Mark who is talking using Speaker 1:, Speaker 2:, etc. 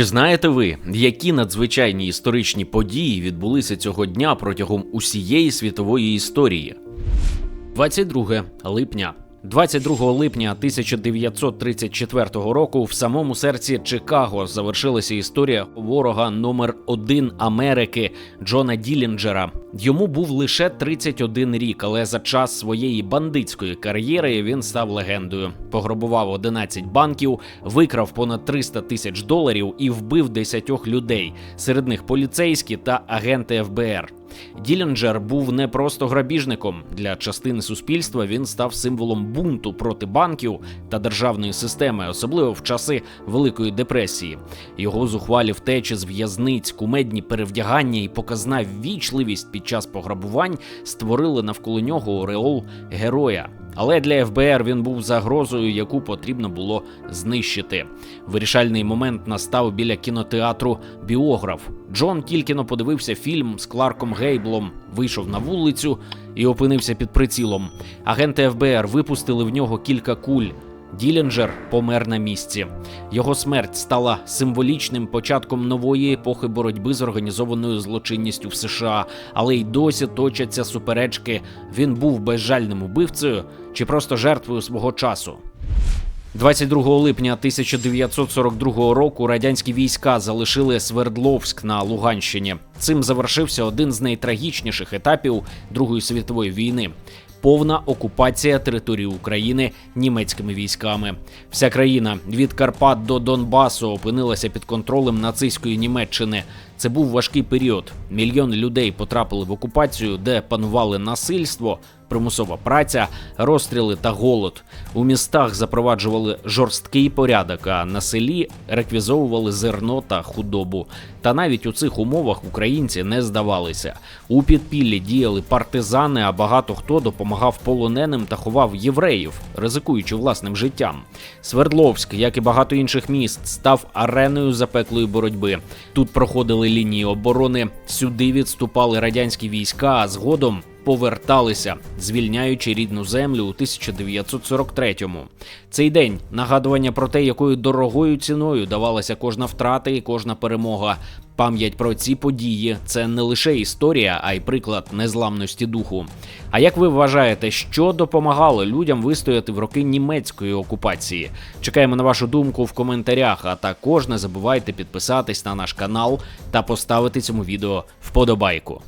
Speaker 1: Чи знаєте ви, які надзвичайні історичні події відбулися цього дня протягом усієї світової історії? 22 липня. 22 липня 1934 року в самому серці Чикаго завершилася історія ворога номер один Америки Джона Ділінджера. Йому був лише 31 рік, але за час своєї бандитської кар'єри він став легендою. Пограбував 11 банків, викрав понад 300 тисяч доларів і вбив 10 людей, серед них поліцейські та агенти ФБР. Ділінджер був не просто грабіжником для частини суспільства. Він став символом бунту проти банків та державної системи, особливо в часи Великої депресії. Його зухвалі втечі з в'язниць, кумедні перевдягання і показна ввічливість під час пограбувань створили навколо нього ореол героя. Але для ФБР він був загрозою, яку потрібно було знищити. Вирішальний момент настав біля кінотеатру Біограф. Джон тільки но подивився фільм з Кларком Гейблом, вийшов на вулицю і опинився під прицілом. Агенти ФБР випустили в нього кілька куль. Ділінджер помер на місці. Його смерть стала символічним початком нової епохи боротьби з організованою злочинністю в США, але й досі точаться суперечки. Він був безжальним убивцею чи просто жертвою свого часу. 22 липня 1942 року радянські війська залишили Свердловськ на Луганщині. Цим завершився один з найтрагічніших етапів Другої світової війни. Повна окупація території України німецькими військами. Вся країна від Карпат до Донбасу опинилася під контролем нацистської Німеччини. Це був важкий період. Мільйони людей потрапили в окупацію, де панували насильство, примусова праця, розстріли та голод. У містах запроваджували жорсткий порядок, а на селі реквізовували зерно та худобу. Та навіть у цих умовах українці не здавалися. У підпіллі діяли партизани, а багато хто допомагав полоненим та ховав євреїв, ризикуючи власним життям. Свердловськ, як і багато інших міст, став ареною запеклої боротьби. Тут проходили лінії оборони, сюди відступали радянські війська, а згодом поверталися, звільняючи рідну землю у 1943-му. Цей день нагадування про те, якою дорогою ціною давалася кожна втрата і кожна перемога. Пам'ять про ці події це не лише історія, а й приклад незламності духу. А як ви вважаєте, що допомагало людям вистояти в роки німецької окупації? Чекаємо на вашу думку в коментарях. А також не забувайте підписатись на наш канал та поставити цьому відео вподобайку.